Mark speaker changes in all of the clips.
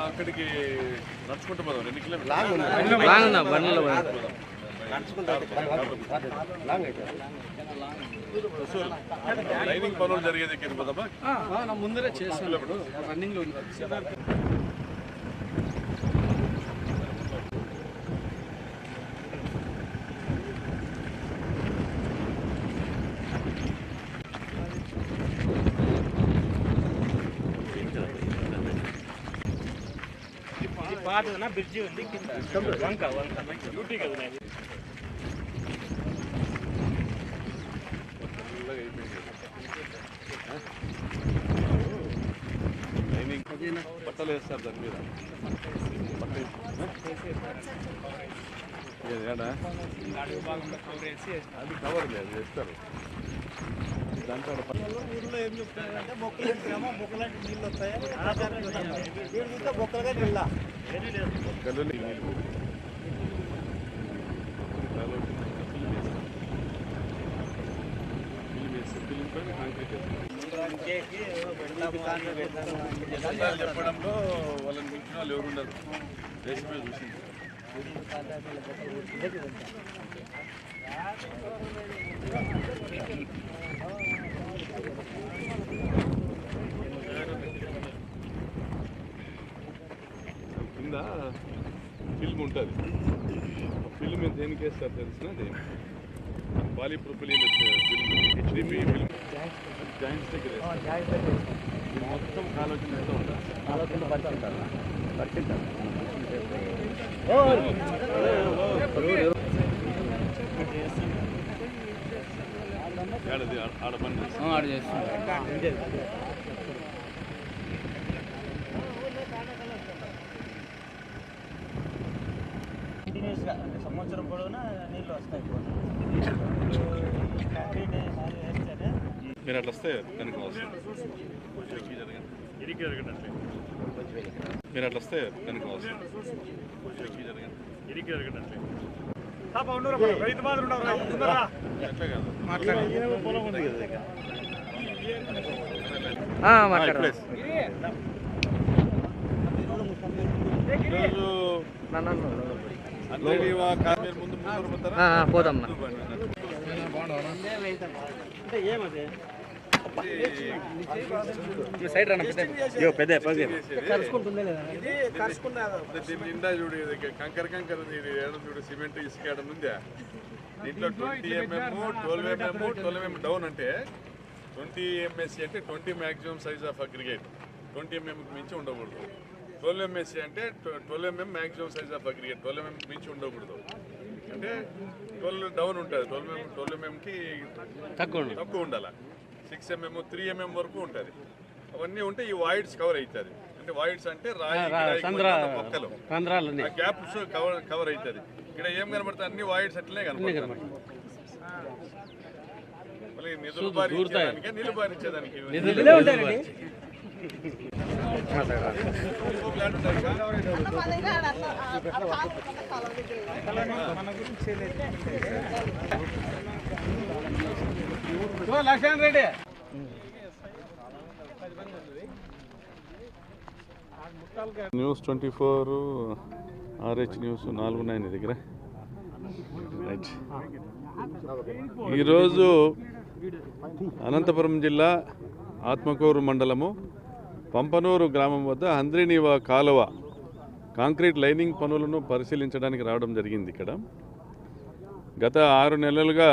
Speaker 1: అక్కడికి నడుచుకుంటూ పోదాం. రెండు కిలోమీటర్లు.
Speaker 2: లాంగ్ అన్న బండ్లో
Speaker 1: లైనింగ్ పనులు జరిగే దగ్గరికి పోదామా?
Speaker 2: నా ముందరే చేస్తాను ఇప్పుడు
Speaker 3: పాతదన బ్రిడ్జి ఉంది కింద వంక వంక డ్యూటీ కదా నాది.
Speaker 1: చల్లగా అయిపోయింది. లైనింగ్ బట్టలు వేస్తారు దాని మీద అది కవర్ లేదు వేస్తారు
Speaker 4: ఊర్లో ఏం చెప్తున్నారంటే మొక్కలు వేసామో మొక్కలాంటి నీళ్ళు వస్తాయి వీడు చూస్తే మొక్కలుగా నీళ్ళ
Speaker 1: మొక్కలు చెప్పడంలో వాళ్ళని మించిన వాళ్ళు ఎవరు ఉండరు దేశమే చూసింది వేస్తారు తెలిసిన దేని పాలీప్రొపిలీన్ హెచ్డిపి జాయింట్స్ దగ్గర. మొత్తం కాలోచన ఎంత ఉంటుంది ఏడది ఆడ- ఆడ పని.
Speaker 2: ఆడ చేస్తాను
Speaker 4: కంటిన్యూస్గా అంటే సంవత్సరం పొడవునా నీళ్ళు వస్తాయి కాంక్రీట్ వేస్తేనే.
Speaker 1: మీరు అట్లా వస్తే
Speaker 3: జరగటట్లే
Speaker 1: మీరు అట్లా వస్తే
Speaker 3: జరగటట్లే రైతు
Speaker 1: ఆ,
Speaker 2: మాట్లాడు.
Speaker 1: ఈరోజు ముందు ముందు?
Speaker 2: పోదాం
Speaker 1: ముందు
Speaker 2: సైడ్ రన్న పెద్ద?
Speaker 1: నిండా చూడు కంకర కంకర చూడు సిమెంట్ ఇసుక ఏడ ఉందా? దీంట్లో twenty mm twelve mm twelve mm down అంటే ట్వంటీ ఎంఎస్సి అంటే twenty maximum size of aggregate twenty ఎంఎంకి మించి ఉండకూడదు. ట్వెల్వ్ ఎంఎస్సి అంటే twelve mm maximum size of aggregate twelve mm మించి ఉండకూడదు. అంటే ట్వెల్వ్ డౌన్ ఉంటుంది. ట్వెల్వ్ ఎంఎం ట్వెల్వ్ ఎంఎంకి
Speaker 2: తక్కువ
Speaker 1: తక్కువ ఉండాలి? సిక్స్ ఎంఎం త్రీ ఎంఎం వరకు ఉంటుంది. అవన్నీ ఉంటే ఈ వాయిడ్స్ కవర్ అవుతుంది అంటే వాయిడ్స్ అంటే రాయి మొక్కలు. గ్యాప్స్ కవర్ కవర్ అవుతుంది ఇక్కడ ఏం కనబడతాయి? అన్ని వాయిడ్స్ అట్లనే కనబడతాయి. మళ్ళీ నిధులు బారించేదానికి
Speaker 2: Laxman Reddy
Speaker 1: news twenty four R H news నాలుగు నైన్ దగ్గర. రైట్ ఈరోజు అనంతపురం జిల్లా ఆత్మకూరు మండలము పంపనూరు గ్రామం వద్ద హంద్రినీవా కాలువ కాంక్రీట్ లైనింగ్ పనులను పరిశీలించడానికి రావడం జరిగింది ఇక్కడ. గత ఆరు నెలలుగా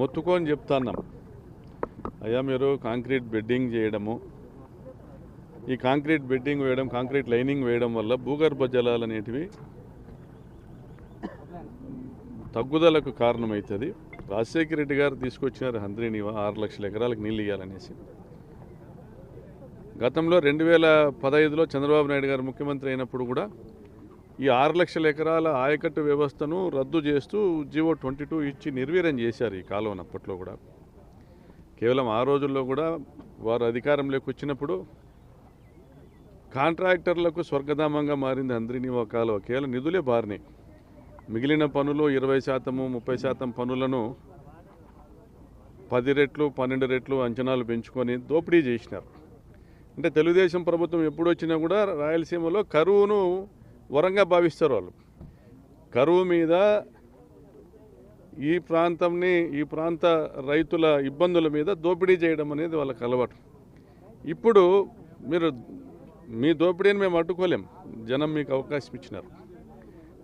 Speaker 1: మొత్తుకొని చెప్తున్నాం. అయ్యా మీరు కాంక్రీట్ బెడ్డింగ్ చేయడము ఈ కాంక్రీట్ బెడ్డింగ్ వేయడం కాంక్రీట్ లైనింగ్ వేయడం వల్ల భూగర్భ జలాలు అనేటివి తగ్గుదలకు కారణమవుతుంది రాజశేఖర రెడ్డి గారు తీసుకొచ్చినారు హంద్రీనివా ఆరు లక్షల ఎకరాలకు నీళ్ళు ఇవ్వాలనేసి. గతంలో రెండు వేల పదహైదులో చంద్రబాబు నాయుడు గారు ముఖ్యమంత్రి అయినప్పుడు కూడా ఈ ఆరు లక్షల ఎకరాల ఆయకట్టు వ్యవస్థను రద్దు చేస్తూ జీవో ట్వంటీ టూ ఇచ్చి నిర్వీర్యం చేశారు ఈ కాలువను అప్పట్లో కూడా. కేవలం ఆ రోజుల్లో కూడా వారు అధికారంలోకి వచ్చినప్పుడు కాంట్రాక్టర్లకు స్వర్గధామంగా మారింది అందరినీ ఒక కాలువ. కేవలం నిధులే బారినాయి మిగిలిన పనులు ఇరవై శాతము ముప్పై శాతం పనులను పది రెట్లు పన్నెండు రెట్లు అంచనాలు పెంచుకొని దోపిడీ చేసినారు. అంటే తెలుగుదేశం ప్రభుత్వం ఎప్పుడు వచ్చినా కూడా రాయలసీమలో కరువును వరంగా భావిస్తారు వాళ్ళు. కరువు మీద ఈ ప్రాంతంని ఈ ప్రాంత రైతుల ఇబ్బందుల మీద దోపిడీ చేయడం అనేది వాళ్ళకి అలవాటు. ఇప్పుడు మీరు మీ దోపిడీని మేము అడ్డుకోలేం. జనం మీకు అవకాశం ఇచ్చినారు.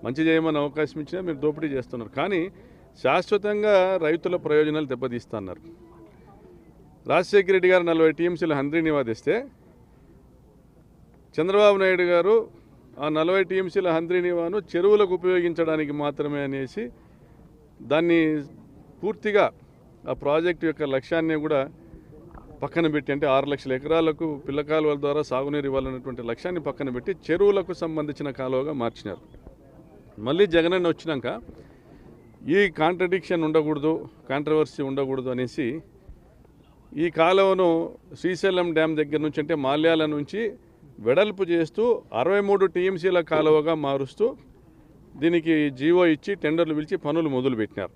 Speaker 1: మంచి చేయమని అవకాశం ఇచ్చినా మీరు దోపిడీ చేస్తున్నారు. కానీ శాశ్వతంగా రైతుల ప్రయోజనాలు దెబ్బతీస్తున్నారు. రాజశేఖర రెడ్డి గారు నలభై టీఎంసీలు హంద్రీ నివాదిస్తే చంద్రబాబు నాయుడు గారు ఆ నలభై టీఎంసీల హంద్రీనివాను చెరువులకు ఉపయోగించడానికి మాత్రమే అనేసి దాన్ని పూర్తిగా ఆ ప్రాజెక్టు యొక్క లక్ష్యాన్ని కూడా పక్కన పెట్టి అంటే ఆరు లక్షల ఎకరాలకు పిల్ల కాలువల ద్వారా సాగునీరు ఇవ్వాలన్నటువంటి లక్ష్యాన్ని పక్కన పెట్టి చెరువులకు సంబంధించిన కాలువగా మార్చినారు. మళ్ళీ జగనన్న వచ్చినాక ఈ కాంట్రడిక్షన్ ఉండకూడదు కాంట్రవర్సీ ఉండకూడదు అనేసి ఈ కాలువను శ్రీశైలం డ్యామ్ దగ్గర నుంచి అంటే మాల్యాల నుంచి వెడల్పు చేస్తూ అరవై మూడు టీఎంసీల కాలువగా మారుస్తూ దీనికి జీవో ఇచ్చి టెండర్లు పిలిచి పనులు మొదలుపెట్టినారు.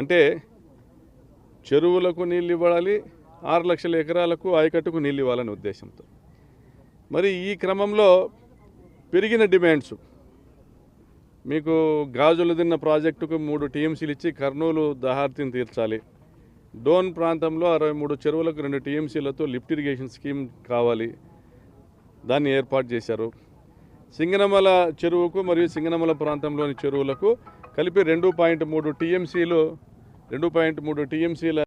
Speaker 1: అంటే చెరువులకు నీళ్ళు ఇవ్వాలి ఆరు లక్షల ఎకరాలకు ఆయకట్టుకు నీళ్ళు ఇవ్వాలనే ఉద్దేశంతో. మరి ఈ క్రమంలో పెరిగిన డిమాండ్స్. మీకు గాజులు తిన్న ప్రాజెక్టుకు మూడు టీఎంసీలు ఇచ్చి కర్నూలు దహార్తిని తీర్చాలి. డోన్ ప్రాంతంలో అరవై మూడు చెరువులకు రెండు టీఎంసీలతో లిఫ్ట్ ఇరిగేషన్ స్కీమ్ కావాలి. దాన్ని ఏర్పాటు చేశారు. సింగనమల చెరువుకు మరియు సింగనమల ప్రాంతంలోని చెరువులకు కలిపి రెండు పాయింట్ మూడు టీఎంసీలు రెండు పాయింట్ మూడు టీఎంసీల